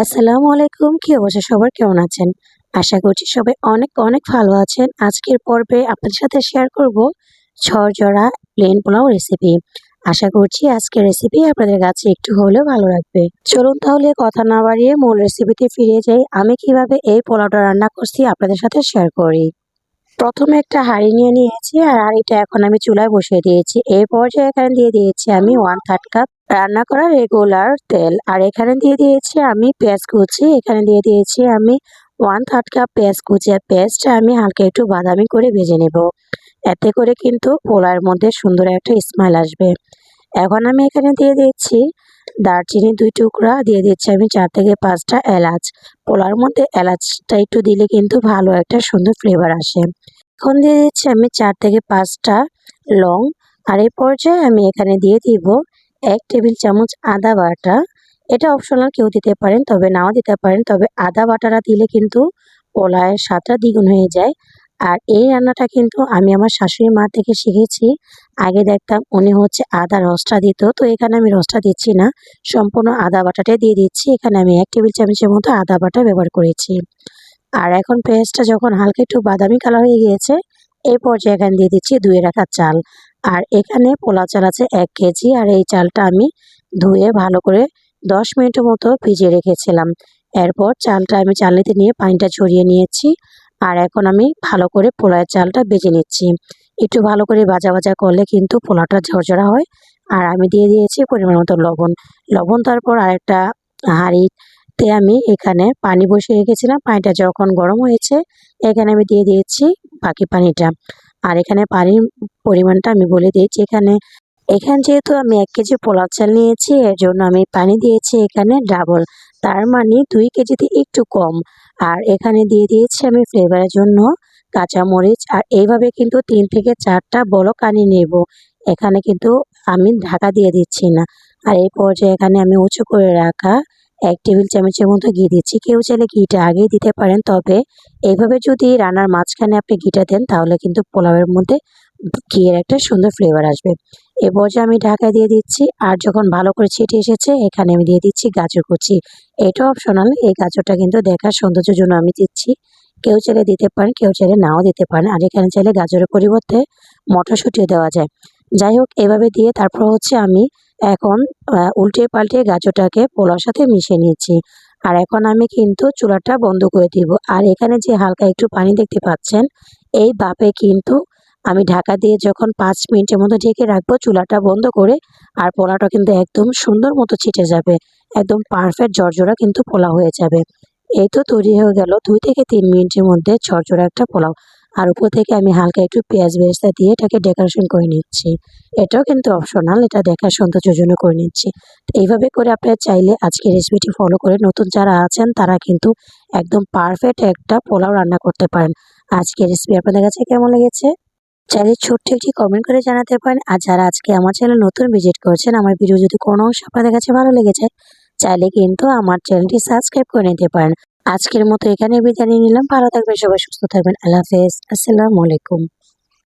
আসসালামু আলাইকুম, কি অবস্থা? সবার কেমন আছেন? আশা করছি সবাই অনেক অনেক ভালো আছেন। আজকের পর্বে আপনাদের সাথে শেয়ার করব ঝরঝরা প্লেন পোলাও রেসিপি আশা করছি আজকের রেসিপি আপনাদের কাছে একটু হলেও ভালো লাগবে। চলুন তাহলে কথা না বাড়িয়ে মূল রেসিপিতে ফিরে যাই। আমি কীভাবে এই পোলাওটা রান্না করছি আপনাদের সাথে শেয়ার করি। প্রথমে একটা হাঁড়ি নিয়ে নিয়েছি আর হাঁড়িটা এখন আমি চুলায় বসিয়ে দিয়েছি। এই পর্যায়ে এখানে দিয়ে দিয়েছি আমি ওয়ান থার্ড কাপ রান্না করা রেগুলার তেল। আর এখানে দিয়ে দিয়েছি আমি পেঁয়াজ কুচি। এখানে দিয়ে দিয়েছি আমি ওয়ান থার্ড কাপ পেঁয়াজ কুচি। আর পেঁয়াজটা আমি হালকা একটু বাদামি করে ভেজে নেব। এতে করে কিন্তু পোলার মধ্যে সুন্দর একটা স্মাইল আসবে। এখন আমি এখানে দিয়ে দিচ্ছি দারচিনি দুই টুকরা। দিয়ে দিচ্ছি আমি চার থেকে পাঁচটা এলাচ। পোলার মধ্যে এলাচটা একটু দিলে কিন্তু ভালো একটা সুন্দর ফ্লেভার আসে। এখন দিয়ে দিচ্ছি আমি চার থেকে পাঁচটা লং। আর এই পর্যায়ে আমি এখানে দিয়ে দিব এক টেবিল চামচ আদা বাটা। এটা অপশনাল কেউ দিতে পারেন, তবে নাও দিতে পারেন। তবে আদা বাটাটা দিলে কিন্তু পোলায়ের স্বাদটা দ্বিগুণ হয়ে যায়। আর এই রান্নাটা কিন্তু আমি আমার শাশুড়ি মা থেকে শিখেছি। আগে দেখতাম উনি হচ্ছে আদা রসটা দিত, তো এখানে আমি রসটা দিচ্ছি না। সম্পূর্ণ আদা বাটাটাই দিয়ে দিচ্ছি। এখানে আমি এক টেবিল চামচের মতো আদা বাটা ব্যবহার করেছি। আর এখন পেঁয়াজটা যখন হালকা একটু বাদামি কালার হয়ে গিয়েছে, এই পর্যায়ে এখানে দিয়ে দিচ্ছি ধুয়ে রাখা চাল। আর এখানে পোলা চাল আছে এক কেজি, আর এই চালটা আমি ধুয়ে ভালো করে দশ মিনিটের মতো ভিজিয়ে রেখেছিলাম। এরপর চালটা আমি চালনিতে নিয়ে পানিটা ছড়িয়ে নিয়েছি, আর এখন আমি ভালো করে পোলার চালটা বেজে নিচ্ছি। একটু ভালো করে ভাজা ভাজা করলে কিন্তু পোলাটা ঝরঝরা হয়, আর আমি দিয়ে দিয়েছি পরিমাণ মতো লবণ। লবণ তারপর আরেকটা হাঁড়িতে আমি এখানে পানি বসিয়ে রেখেছিলাম। পানিটা যখন গরম হয়েছে, এখানে আমি দিয়ে দিয়েছি বাকি পানিটা। আর এখানে পানির পরিমাণটা আমি বলে দিয়েছি এখানে। এখানে যেহেতু আমি এক কেজি পোলাও চাল নিয়েছি, এর জন্য আমি পানি দিয়েছি এখানে ডাবল। তার মানে দুই কেজিতে একটু কম। আর এখানে দিয়ে দিয়েছি আমি ফ্লেভারের জন্য কাঁচামরিচ। আর এইভাবে কিন্তু তিন থেকে চারটা বড় কানি নেব। এখানে কিন্তু আমি ঢাকা দিয়ে দিচ্ছি না। আর এই পর্যায়ে এখানে আমি উঁচু করে রাখা এক টেবিল চামচের মতো ঘি দিচ্ছি। কেউ চাইলে ঘিটা আগেই দিতে পারেন, তবে এইভাবে যদি রান্নার মাঝখানে আপনি ঘিটা দেন, তাহলে কিন্তু পোলাওয়ের মধ্যে ঘিয়ের একটা সুন্দর ফ্লেভার আসবে। এ পর্যায়ে আমি ঢাকা দিয়ে দিচ্ছি, আর যখন ভালো করে ছিটে এসেছে, এখানে আমি দিয়ে দিচ্ছি গাজর কুচি। এটা অপশনাল এই গাজরটা কিন্তু দেখার সৌন্দর্যের জন্য আমি দিচ্ছি। কেউ চাইলে দিতে পারেন, কেউ চাইলে নাও দিতে পারেন, আর এখানে চাইলে গাজরের পরিবর্তে মটরশুঁটিও দেওয়া যায়। যাই হোক, এভাবে দিয়ে তারপর হচ্ছে আমি এখন উল্টে পাল্টে গাজরটাকে পোলার সাথে মিশিয়ে নিয়েছি। আর এখন আমি কিন্তু চুলাটা বন্ধ করে দিব। আর এখানে যে হালকা একটু পানি দেখতে পাচ্ছেন, এই বাপে কিন্তু আমি ঢাকা দিয়ে যখন পাঁচ মিনিটের মতো ঢেকে রাখব, চুলাটা বন্ধ করে আর পোলাটা কিন্তু একদম সুন্দর মতো ছিটে যাবে। একদম পারফেক্ট জর্জরা কিন্তু পোলাও হয়ে যাবে। এই তো তৈরি হয়ে গেল দুই থেকে তিন মিনিটের মধ্যে ঝরঝরা একটা পোলাও। আর উপর থেকে আমি হালকা একটু পেঁয়াজ বেরেস্তা দিয়ে এটাকে ডেকোরেশন করে নিচ্ছি। এটাও কিন্তু অপশনাল এটা দেখার সৌন্দর্যের করে নিচ্ছি। এইভাবে করে আপনারা চাইলে আজকে রেসিপিটি ফলো করে নতুন যারা আছেন, তারা কিন্তু একদম পারফেক্ট একটা পোলাও রান্না করতে পারেন। আজকে রেসিপি আপনাদের কাছে কেমন লেগেছে? চাইলে ছোট্ট একটি কমেন্ট করে জানাতে পারেন। আর যারা আজকে আমার চ্যানেল নতুন ভিজিট করছেন, আমার ভিডিও যদি কোনো অংশ আপনাদের কাছে ভালো লেগেছে চাইলে কিন্তু আমার চ্যানেলটি সাবস্ক্রাইব করে নিতে পারেন। আজকের মতো এখানে বিদায় নিলাম। ভালো থাকবেন সবাই সুস্থ থাকবেন। আল্লাহ হাফেজ। আসসালামু আলাইকুম।